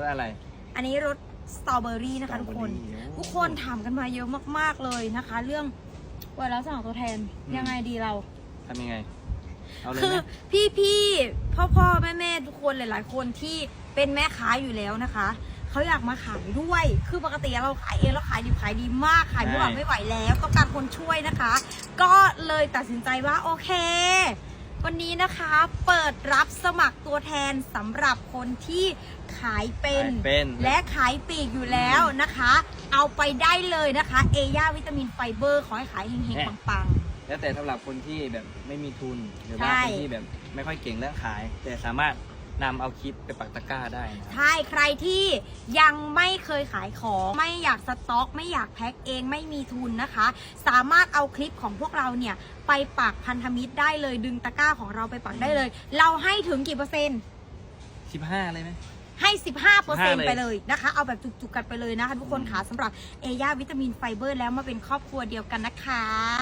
รสอะไร อันนี้รสสตรอเบอรี่นะคะทุกคน สตรอเบอรี่โอ้ทุกคนถามกันมาเยอะมากๆเลยนะคะ เรื่องไวรัสสมองตัวแทนอืมยังไงดีเรา ทำยังไง เอาเลยคือไหมพี่พี่พ่อพ่อแม่แม่ทุกคนหลาย ๆ คนที่เป็นแม่ค้าอยู่แล้วนะคะเขาอยากมาขายด้วย คือปกติเราขายเองเราขายดีขายดีมากขายไม่ไหวไม่ไหวแล้วต้องการคนช่วยนะคะ ก็เลยตัดสินใจว่าโอเค วันนี้นะคะเปิดรับสมัครตัวแทนสำหรับคนที่ขายเป็น ขายเป็นและขายปลีกอยู่แล้วนะคะ เอาไปได้เลยนะคะ เอย่าวิตามินไฟเบอร์ขอให้ขายเฮงๆปังๆแล้วแต่สำหรับคนที่แบบไม่มีทุนหรือว่าใช่ คนที่แบบไม่ค่อยเก่งเรื่องขาย แต่สามารถ นำเอาคลิปไปปักตะกร้าได้นะครับ ใช่ใครที่ยังไม่เคยขายของ ไม่อยากสต็อก ไม่อยากแพ็คเองไม่มีทุนนะคะ สามารถเอาคลิปของพวกเราเนี่ย ไปปักพันธมิตรได้เลยดึงตะกร้าของเราไปปักได้เลย เราให้ถึงกี่เปอร์เซ็นต์สิบห้าเลยไหม ให้15เปอร์เซ็นต์15ไปเลยนะคะ เอาแบบจุกๆกันไปเลยนะคะทุกคนค่ะสำหรับเอย่าวิตามินไฟเบอร์แล้วมาเป็นครอบครัวเดียวกันนะคะ